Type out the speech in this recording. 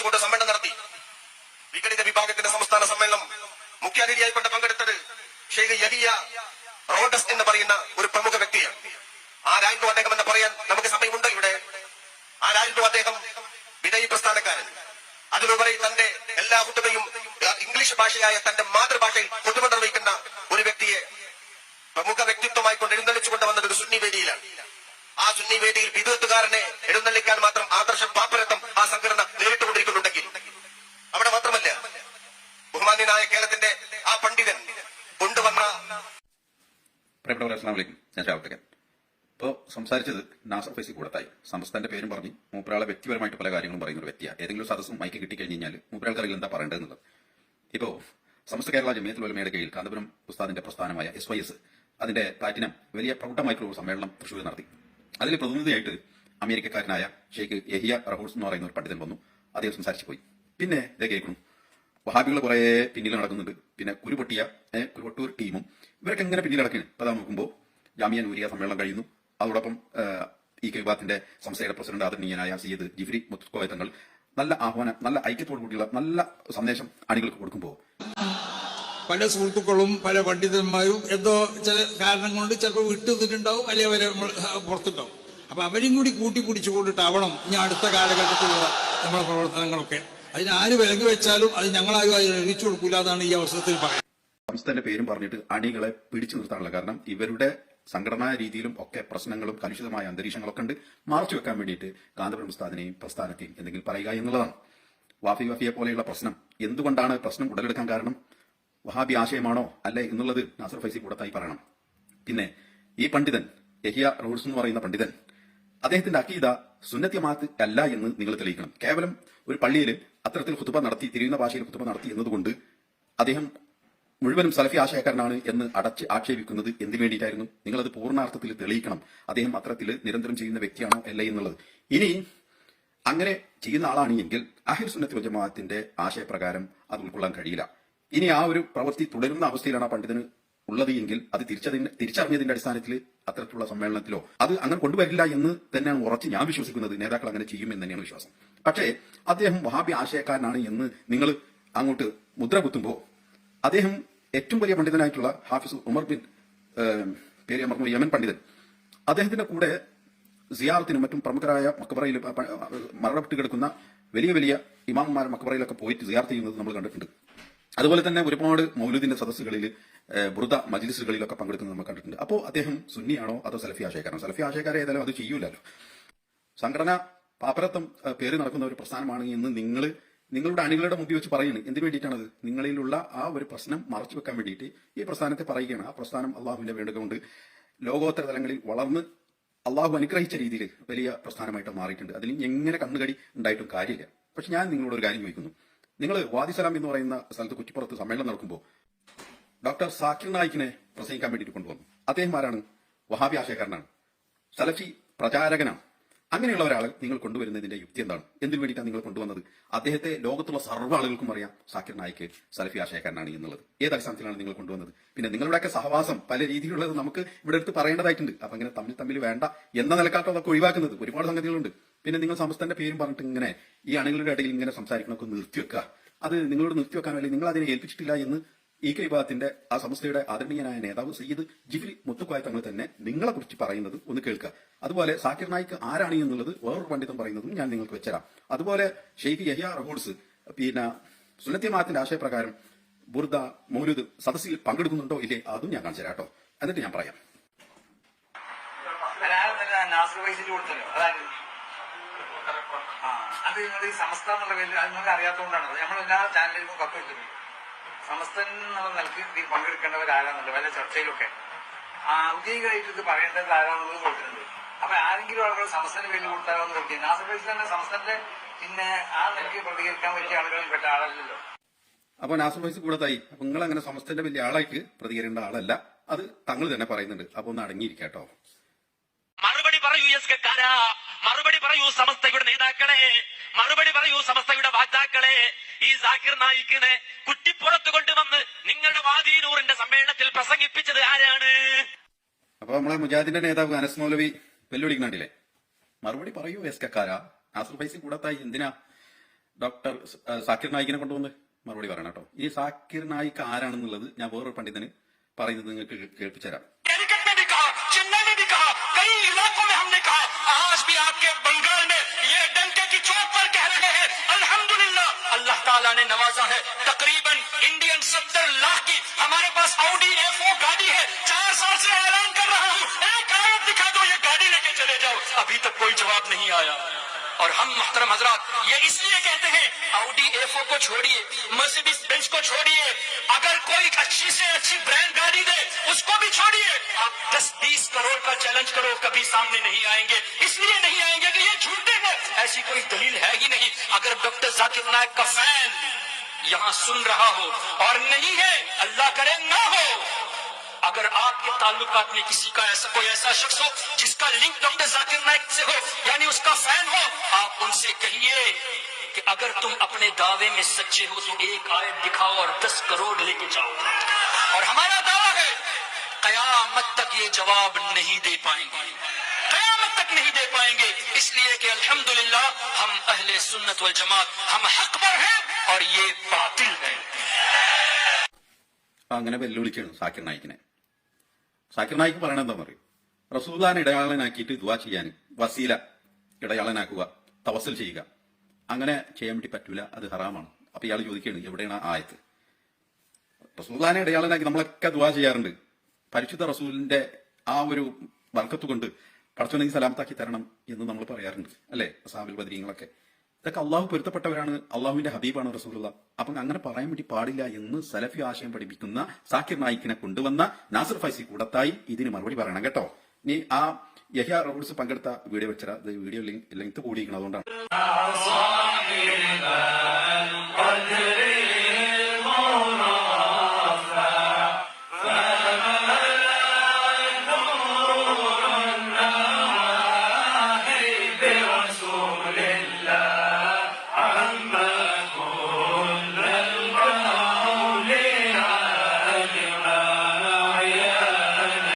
വെച്ചുകൊണ്ട് സമ്മേളനം നടത്തി. വിഘടിത വിഭാഗത്തിന്റെ സംസ്ഥാന സമ്മേളനം മുഖ്യാതിഥിയായിക്കൊണ്ട് പങ്കെടുത്തത് ഷെയ്ഖ് യഹിയ റോഡസ് എന്ന് പറയുന്ന ഒരു പ്രമുഖ വ്യക്തിയാണ്. ആരായിരുന്നു അദ്ദേഹം എന്ന് പറയാൻ നമുക്ക് സമയമുണ്ടോ ഇവിടെ. ആരായിരുന്നു അദ്ദേഹം വിനയ് പ്രസ്ഥാനക്കാരൻ. അതിലുപരി തന്റെ എല്ലാ കുട്ടികളെയും ഇംഗ്ലീഷ് ഭാഷയായ തന്റെ മാതൃഭാഷയിൽ കുട്ടുമ നിർവഹിക്കുന്ന ഒരു വ്യക്തിയെ പ്രമുഖ വ്യക്തിത്വമായി കൊണ്ട് എഴുന്നള്ളിച്ചു കൊണ്ടുവന്നത് ഒരു സുന്നി വേദിയിലാണ്. ആ സുന്നി വേദിയിൽ വിധുത്തുകാരനെ എഴുന്നള്ളിക്കാൻ മാത്രം ആദർശം പാപ്പരത്വം ആ സംഘടന നേരിട്ടുകൊണ്ടിരിക്കുന്നുണ്ടെങ്കിൽ അവിടെ മാത്രമല്ല ബഹുമാന്യനായ കേരളത്തിന്റെ ആ പണ്ഡിതൻ കൊണ്ടുവന്ന പ്രിയപ്പെട്ടവരെ അസ്ലാം വലൈക്കും ഞാൻ ഷാവത്തക്കൻ ഇപ്പോൾ സംസാരിച്ചത് നാസർ ഫൈസി കൂടത്തായി. സംസ്ഥാനത്തെ പേരും പറഞ്ഞ് മൂപ്പരാളെ വ്യക്തിപരമായിട്ട് പല കാര്യങ്ങളും പറയുന്ന ഒരു വ്യക്തിയാണ്. ഏതെങ്കിലും സദസ്സും മൈക്ക് കിട്ടിക്കഴിഞ്ഞ് കഴിഞ്ഞാൽ മൂപ്പരാൾക്ക് അറിയില്ല എന്താ പറയേണ്ടതെന്നുള്ളത്. ഇപ്പോൾ സമസ്ത കേരള ജമിയത്തുൽ ഉലമയുടെ കീഴിൽ കാന്തപുരം ഉസ്താദിന്റെ പ്രസ്ഥാനമായ എസ് വൈ എസ് അതിന്റെ പ്ലാറ്റിനം വലിയ പ്രൗഢമായിട്ടുള്ള സമ്മേളനം തൃശ്ശൂർ നടത്തി. അതിൽ പ്രതിനിധിയായിട്ട് അമേരിക്കക്കാരനായ ഷെയ്ഖ് യഹിയ റഹൂസ് എന്ന് പറയുന്ന ഒരു പണ്ഡിതൻ വന്നു. അദ്ദേഹം സംസാരിച്ചു പോയി. പിന്നെ ഇതേ കേൾക്കുന്നു. വഹാബികൾ കുറെ പിന്നിൽ നടക്കുന്നുണ്ട്. പിന്നെ കുരുപൊട്ടിയ കുരുപൊട്ടൂർ ടീമും ഇവരൊക്കെ എങ്ങനെ പിന്നിൽ നടക്കുന്നത് ഇപ്പൊ അതാ നോക്കുമ്പോൾ ജാമിയ നൂരിയ സമ്മേളനം കഴിയുന്നു. അതോടൊപ്പം ഈ കൈബാത്തിന്റെ സംസ്ഥയുടെ പ്രസിഡന്റ് ആദരണീയനായ സയ്യിദ് ജിഫ്രി മുത്തുക്കോയ തങ്ങൾ നല്ല ആഹ്വാനം നല്ല ഐക്യത്തോടു കൂടിയുള്ള നല്ല സന്ദേശം അണികൾക്ക് കൊടുക്കുമ്പോൾ പല സുഹൃത്തുക്കളും പല പണ്ഡിതന്മാരും എന്തോ ചില കാരണം കൊണ്ട് ചിലപ്പോൾ വിട്ടുനിന്നിട്ടുണ്ടാവും അല്ലെങ്കിൽ അവരെ പുറത്തുണ്ടാവും. അപ്പൊ അവരും കൂടി കൂട്ടിപ്പിടിച്ചു കൊണ്ടിട്ടാവണം ഇനി അടുത്ത കാലഘട്ടത്തിലുള്ള നമ്മുടെ പ്രവർത്തനങ്ങളൊക്കെ. അതിന് ആര് വിലങ്ങ് വെച്ചാലും അത് ഞങ്ങളാരും അതിന് എഴുതിച്ചു കൊടുക്കില്ല എന്നാണ് ഈ അവസരത്തിൽ പറയുന്നത്. സംസ്ഥയുടെ പേരും പറഞ്ഞിട്ട് അണികളെ പിടിച്ചു നിർത്താനുള്ള കാരണം ഇവരുടെ സംഘടനാ രീതിയിലും ഒക്കെ പ്രശ്നങ്ങളും കലുഷിതമായ അന്തരീക്ഷങ്ങളൊക്കെ ഉണ്ട്. മറച്ചു വെക്കാൻ വേണ്ടിയിട്ട് കാന്തപുരം ഉസ്താദിനെയും പ്രസ്ഥാനത്തെയും എന്തെങ്കിലും പറയുക എന്നുള്ളതാണ്. വാഫി വഫിയെ പോലെയുള്ള പ്രശ്നം എന്തുകൊണ്ടാണ് പ്രശ്നം ഉടലെടുക്കാൻ കാരണം? വഹാബി ആശയമാണോ? അല്ലേ എന്നുള്ളത് നാസർ ഫൈസി കൂടത്തായി പറയണം. പിന്നെ ഈ പണ്ഡിതൻ യഹിയ റോഡ്സ് എന്ന് പറയുന്ന പണ്ഡിതൻ അദ്ദേഹത്തിന്റെ അക്കീത സുന്നത്യമാത്ത് അല്ല എന്ന് നിങ്ങൾ തെളിയിക്കണം. കേവലം ഒരു പള്ളിയിൽ അത്തരത്തിൽ കുത്തുബ നടത്തി തിരിയുന്ന ഭാഷയിൽ കുത്തുബ നടത്തി എന്നതുകൊണ്ട് അദ്ദേഹം മുഴുവനും സലഫി ആശയക്കാരനാണ് എന്ന് അടച്ച് ആക്ഷേപിക്കുന്നത് എന്തിനു വേണ്ടിയിട്ടായിരുന്നു? നിങ്ങൾ അത് പൂർണാർത്ഥത്തിൽ തെളിയിക്കണം. അദ്ദേഹം അത്തരത്തിൽ നിരന്തരം ചെയ്യുന്ന വ്യക്തിയാണോ അല്ല എന്നുള്ളത്. ഇനി അങ്ങനെ ചെയ്യുന്ന ആളാണ് എങ്കിൽ അഹിർ സുന്നത്ത് ജമാഅത്തിന്റെ ആശയപ്രകാരം അത് ഉൾക്കൊള്ളാൻ കഴിയില്ല. ഇനി ആ ഒരു പ്രവൃത്തി തുടരുന്ന അവസ്ഥയിലാണ് ആ പണ്ഡിതന് ഉള്ളത് എങ്കിൽ അത് തിരിച്ചതിന്റെ തിരിച്ചറിഞ്ഞതിന്റെ അടിസ്ഥാനത്തിൽ അത്തരത്തിലുള്ള സമ്മേളനത്തിലോ അത് അങ്ങനെ കൊണ്ടുവരില്ല എന്ന് തന്നെയാണ് ഉറച്ച് ഞാൻ വിശ്വസിക്കുന്നത്. നേതാക്കൾ അങ്ങനെ ചെയ്യുമെന്ന് തന്നെയാണ് വിശ്വാസം. പക്ഷേ അദ്ദേഹം വഹാബി ആശയക്കാരനാണ് എന്ന് നിങ്ങൾ അങ്ങോട്ട് മുദ്ര കുത്തുമ്പോൾ അദ്ദേഹം ഏറ്റവും വലിയ പണ്ഡിതനായിട്ടുള്ള ഹാഫിസ് ഉമർ ബിൻ പേര് അമർന്നു യമൻ പണ്ഡിതൻ. അദ്ദേഹത്തിന്റെ കൂടെ സിയാറത്തിനും മറ്റും പ്രമുഖരായ മക്കബറയിൽ മരണപ്പെട്ട് കിടക്കുന്ന വലിയ വലിയ ഇമാമുമാർ മക്കബറയിലൊക്കെ പോയിട്ട് സിയാർത്ത് ചെയ്യുന്നത് നമ്മൾ കണ്ടിട്ടുണ്ട്. അതുപോലെ തന്നെ ഒരുപാട് മൗലൂദിന്റെ സദസ്സുകളിൽ ഏഹ്, മജിലിസുകളിലൊക്കെ പങ്കെടുക്കുന്നത് നമ്മൾ കണ്ടിട്ടുണ്ട്. അപ്പോൾ അദ്ദേഹം സുന്നിയാണോ അതോ സലഫി ആശയക്കാരനോ? സലഫി ആശയക്കാരെ ഏതായാലും അത് ചെയ്യൂലല്ലോ. സംഘടന പാപ്പരത്വം പേര് നടക്കുന്ന ഒരു പ്രസ്ഥാനമാണ് എന്ന് നിങ്ങൾ നിങ്ങളുടെ അണികളുടെ മുമ്പിൽ വെച്ച് പറയുന്നത് എന്തിനു വേണ്ടിയിട്ടാണത്? നിങ്ങളിലുള്ള ആ ഒരു പ്രശ്നം മറച്ചു വെക്കാൻ വേണ്ടിയിട്ട് ഈ പ്രസ്ഥാനത്തെ പറയുകയാണ്. ആ പ്രസ്ഥാനം അള്ളാഹുവിന്റെ വേണ്ടുക കൊണ്ട് ലോകോത്തര തലങ്ങളിൽ വളർന്ന് അള്ളാഹു അനുഗ്രഹിച്ച രീതിയിൽ വലിയ പ്രസ്ഥാനമായിട്ട് മാറിയിട്ടുണ്ട്. അതിൽ എങ്ങനെ കണ്ണുകടി ഉണ്ടായിട്ടും കാര്യമില്ല. പക്ഷെ ഞാൻ നിങ്ങളോട് ഒരു കാര്യം ചോദിക്കുന്നു. നിങ്ങൾ വാദിസലാം എന്ന് പറയുന്ന സ്ഥലത്ത് കുറ്റിപ്പുറത്ത് സമ്മേളനം നടക്കുമ്പോൾ ഡോക്ടർ സാക്കിർ നായിക്കിനെ പ്രസംഗിക്കാൻ വേണ്ടിയിട്ട് കൊണ്ടുവന്നു. അദ്ദേഹം ആരാണ്? വഹാബി ആശയക്കാരനാണ്. സലഫി പ്രചാരകനാണ്. അങ്ങനെയുള്ള ഒരാൾ നിങ്ങൾ കൊണ്ടുവരുന്നതിന്റെ യുക്തി എന്താണ്? എന്തിനു വേണ്ടിയിട്ടാണ് നിങ്ങൾ കൊണ്ടുവന്നത്? അദ്ദേഹത്തെ ലോകത്തുള്ള സർവ ആളുകൾക്കും അറിയാം സാക്കിർ നായിക്ക് സലഫി ആശയക്കാരനാണ് എന്നുള്ളത്. ഏത് അടിസ്ഥാനത്തിലാണ് നിങ്ങൾ കൊണ്ടുവന്നത്? പിന്നെ നിങ്ങളുടെയൊക്കെ സഹവാസം പല രീതിയിലുള്ളത് നമുക്ക് ഇവിടെ എടുത്ത് പറയേണ്ടതായിട്ടുണ്ട്. അപ്പൊ അങ്ങനെ തമ്മിൽ തമ്മിൽ വേണ്ട എന്ന നിലക്കാട്ടോ അതൊക്കെ ഒഴിവാക്കുന്നത്. ഒരുപാട് സംഗതികളുണ്ട്. പിന്നെ നിങ്ങൾ സംസ്ഥാനത്തിന്റെ പേരും പറഞ്ഞിട്ട് ഇങ്ങനെ ഈ അണികളുടെ ഇടയിൽ ഇങ്ങനെ സംസാരിക്കണമൊക്കെ നിർത്തിവെക്കുക. അത് നിങ്ങളോട് നിർത്തിവെക്കാൻ വേണ്ടി നിങ്ങൾ അതിനെ ഏൽപ്പിച്ചിട്ടില്ല എന്ന് ഈ കെ വിഭാഗത്തിന്റെ ആ സംസ്ഥയുടെ ആദരണീയനായ നേതാവ് സയ്യിദ് ജിഫ്രി മുത്തുക്കോയ തങ്ങൾ തന്നെ നിങ്ങളെ കുറിച്ച് പറയുന്നത് ഒന്ന് കേൾക്കുക. അതുപോലെ സാക്കിർ നായിക്ക് ആരാണ് എന്നുള്ളത് വേറൊരു പണ്ഡിതം പറയുന്നതും ഞാൻ നിങ്ങൾക്ക് വെച്ചരാം അതുപോലെ ഷെയ്ഖ് യഹിയ റഹോഡ്സ് പിന്നെ സുന്നത്യമാത്തിന്റെ ആശയപ്രകാരം ബുർദ മൗലൂദ് സദസ്സിൽ പങ്കെടുക്കുന്നുണ്ടോ ഇല്ലേ അതും ഞാൻ കാണിച്ചു കേട്ടോ. എന്നിട്ട് ഞാൻ പറയാം. അത് നിങ്ങൾ ഈ സമസ്ത എന്നുള്ള പേരിൽ അത് നിങ്ങൾക്ക് അറിയാത്തതുകൊണ്ടാണ്. നമ്മൾ എല്ലാ ചാനലിലും കപ്പ് എടുത്തിട്ടുണ്ട് സമസ്ത എന്നുള്ള നിലയ്ക്ക് ഇതിൽ പങ്കെടുക്കേണ്ടവരാരാന്നുള്ളത് വല്ല ചർച്ചയിലൊക്കെ. ആ ഔദ്യോഗികമായിട്ട് ഇത് പറയേണ്ടത് ആരാന്നുള്ളത് കൊടുത്തിട്ടുണ്ട് അപ്പൊ ആരെങ്കിലും ആളുകൾ സമസ്തന് വേണ്ടി കൊടുത്താലോ എന്ന് കൊടുക്കുക നാസർ വൈസിൽ തന്നെ സമസ്തന്റെ പിന്നെ ആ നിലയ്ക്ക് പ്രതികരിക്കാൻ പറ്റിയ ആളുകളിൽ പെട്ട ആളല്ലല്ലോ. അപ്പൊ നാസർ വൈസ് കൂടത്തായി. അപ്പൊ നിങ്ങൾ അങ്ങനെ സമസ്തന്റെ വലിയ ആളായിട്ട് പ്രതികരിക്കേണ്ട ആളല്ല. അത് തങ്ങൾ തന്നെ പറയുന്നുണ്ട്. അപ്പൊ ഒന്ന് അടങ്ങിയിരിക്കാട്ടോ. മറുപടി പറയൂ എസ് കെക്കാരാ. മറുപടി പറയൂ സമസ്തയുടെ നേതാക്കളെ. മറുപടി പറയൂ സമസ്തയുടെ വാഗ്ദാക്കളെ. ഈ സാക്കിർ നായിക്കിനെ കുറ്റിപ്പുറത്ത് കൊണ്ടുവന്ന് നിങ്ങളുടെ വാദീനൂറിന്റെ സമ്മേളനത്തിൽ പ്രസംഗിപ്പിച്ചത് ആരാണ്? അപ്പൊ നമ്മളെ മുജാദിന്റെ നേതാവ് അനസ് മൗലവി വെല്ലുവിളിക്കുന്നുണ്ടല്ലേ? മറുപടി പറയൂ എസ് കക്കാര കൂടത്തായി എന്തിനാ ഡോക്ടർ സാക്കിർ നായിക്കിനെ കൊണ്ടുവന്ന് മറുപടി പറയണം കേട്ടോ. ഈ സാക്കിർ നായിക്ക് ആരാണെന്നുള്ളത് ഞാൻ വേറൊരു പണ്ഡിതന് പറയുന്നത് നിങ്ങൾക്ക് കേൾപ്പിച്ചു തരാം हमारे पास आउडी एफ़ गाड़ी है। चार साल से ऐलान कर रहा हूँ। एक आयत दिखा दो, ये गाड़ी लेके चले जाओ। अभी तक कोई जवाब नहीं आया। और हम मोहतरम हजरात, ये इसलिए कहते हैं आउडी एफओ को छोड़िए मर्सिडीज बेंच को छोड़िए। अगर कोई अच्छी से अच्छी ब्रांड गाड़ी दे, उसको भी छोड़िए। आप 10-20 करोड़ का चैलेंज करो, कभी सामने नहीं आएँगे। इसलिए नहीं आएँगे कि ये झूठे हैं। ऐसी कोई दलील है ही नहीं। अगर डॉक्टर जाकिर नायक का फ़ैन یہاں سن رہا ہو اور نہیں ہے، اللہ کرے نہ ہو۔ اگر آپ کے تعلقات میں کسی کا ایسا، کوئی ایسا شخص ہو جس کا لنک ڈاکٹر ذاکر نائک سے ہو یعنی اس کا فین ہو، آپ ان سے کہیے کہ اگر تم اپنے دعوے میں سچے ہو تو ایک آیت دکھاؤ اور دس کروڑ لے کے جاؤ۔ اور ہمارا دعویٰ ہے، قیامت تک یہ جواب نہیں دے پائیں گے۔ قیامت تک نہیں دے پائیں گے۔ اس لیے کہ الحمدللہ، ہم اہل سنت والجماعت، ہم حق پر ہیں۔ और ये बातिल है അങ്ങനെ വെല്ലുവിളിക്കാണ് സാക്കിർ നായിക്കിനെ സാക്കിർ നായിക്ക് പറയണത് എന്താ പറയും റസൂദാൻ ഇടയാളനാക്കിയിട്ട് ദുവാ ചെയ്യാൻ വസീല ഇടയാളനാക്കുക തവസൽ ചെയ്യുക അങ്ങനെ ചെയ്യാൻ വേണ്ടി പറ്റൂല അത് ഹറാമാണ് അപ്പൊ ഇയാൾ ചോദിക്കുകയാണ് എവിടെയാണ് ആ ആയത്ത് റസൂദാനെ ഇടയാളനാക്കി നമ്മളൊക്കെ ദുവാ ചെയ്യാറുണ്ട് പരിശുദ്ധ റസൂലിന്റെ ആ ഒരു വർക്കത്ത് കൊണ്ട് പടച്ചോനെങ്കിൽ സലാമത്താക്കി തരണം എന്ന് നമ്മൾ പറയാറുണ്ട് അല്ലെ അസാബിൽ ബദരീങ്ങളൊക്കെ ഇതൊക്കെ അള്ളാഹു പൊരുത്തപ്പെട്ടവരാണ് അള്ളാഹുവിന്റെ ഹബീബാണ് റസൂലുള്ള അപ്പം അങ്ങനെ പറയാൻ വേണ്ടി പാടില്ല എന്ന് സലഫി ആശയം പഠിപ്പിക്കുന്ന സാക്കിർ നായിക്കിനെ കൊണ്ടുവന്ന നാസർ ഫൈസി കൂടത്തായി ഇതിന് മറുപടി പറയണം കേട്ടോ ഇനി ആ യഹ്യ റോഡ്സ് പങ്കെടുത്ത വീഡിയോ വെച്ചാൽ വീഡിയോ ലിങ്ക് ലെങ്ത് കൂടിയിരിക്കണം അതുകൊണ്ടാണ്